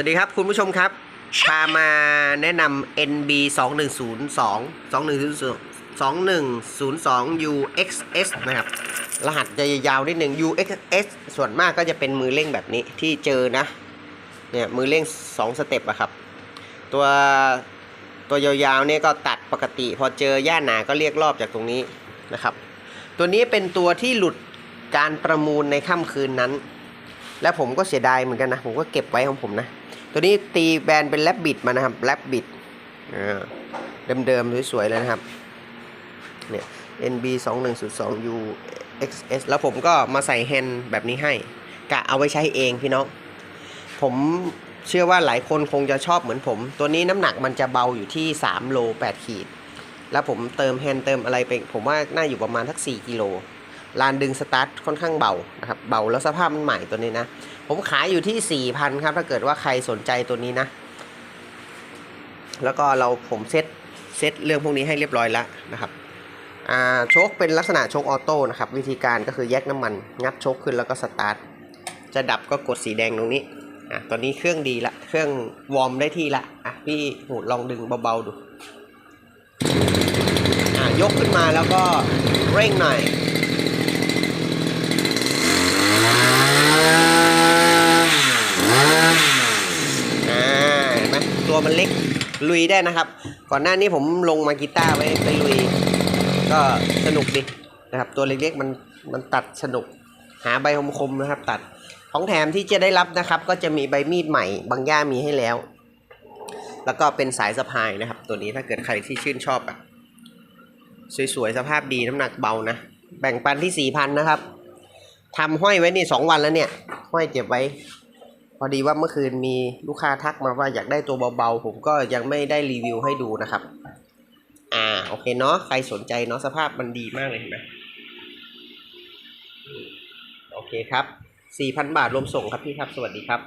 วัสดีครับคุณผู้ชมครับพามาแนะนำ NB 2102 2102 UXS นะครับ รหัสจะยาวนิดหนึ่ง UXS ส่วนมากก็จะเป็นมือเร่งแบบนี้ที่เจอนะ เนี่ยมือเร่ง 2 สเต็ปอะครับ ตัวตัวยาวๆเนี่ยก็ตัดปกติ พอเจอหญ้าหนาก็เรียกรอบจากตรงนี้นะครับ ตัวนี้เป็นตัวที่หลุดการประมูลในค่ำคืนนั้น และผมก็เสียดายเหมือนกันนะ ผมก็เก็บไว้ของผมนะ ตัวนี้ตีแบรนด์เป็นแลบบิดมานะครับแลบบิดเดิมๆสวยๆเลยนะครับเนี่ย NB 2 1 0 2 U XS แล้วผมก็มาใส่แฮนด์แบบนี้ให้กะเอาไว้ใช้เองพี่น้อง ผมเชื่อว่าหลายคนคงจะชอบเหมือนผม ตัวนี้น้ำหนักมันจะเบาอยู่ที่ 3 โล 8 ขีด แล้วผมเติมแฮนด์เติมอะไรไป ผมว่าน่าอยู่ประมาณทัก 4 กิโล ลานดึงสตาร์ทค่อนข้างเบานะครับเบาแล้วสภาพมันใหม่ตัวนี้นะ ผมขายอยู่ที่ 4,000 ครับ ถ้าเกิดว่าใครสนใจตัวนี้นะ แล้วก็เราผมเซตเซตเรื่องพวกนี้ให้เรียบร้อยแล้วนะครับอ่าโชคเป็นลักษณะโชคออโต้นะครับ วิธีการก็คือแยกน้ำมัน งัดโชคขึ้นแล้วก็สตาร์ทจะดับก็กดสีแดงตรงนี้อะตอนนี้เครื่องดีละ เครื่องวอร์มได้ที่ละอะพี่หูลองดึงเบาๆดูอะยกขึ้นมาแล้วก็เร่งหน่อย อ่าเห็นไหม ตัวมันเล็กลุยได้นะครับ ก่อนหน้านี้ผมลงมากีตาร์ไว้ไปลุย ก็สนุกดีนะครับ ตัวเล็กๆมันมันตัดสนุกหาใบคมๆนะครับ ตัดของแถมที่จะได้รับนะครับ ก็จะมีใบมีดใหม่บางย่ามีให้แล้ว แล้วก็เป็นสายสะพายนะครับ ตัวนี้ถ้าเกิดใครที่ชื่นชอบแบบสวยๆสภาพดีน้ำหนักเบานะ แบ่งปันที่สี่พันนะครับทำห้อยไว้นี่สองวันแล้วเนี่ย ห้อยเก็บไว้ พอดีว่าเมื่อคืนมีลูกค้าทักมาว่าอยากได้ตัวเบาๆ ผมก็ยังไม่ได้รีวิวให้ดูนะครับ อ่าโอเคเนาะใครสนใจเนาะสภาพมันดีมากเลยเห็นไหมโอเคครับ 4,000 บาทรวมส่งครับพี่ครับ สวัสดีครับ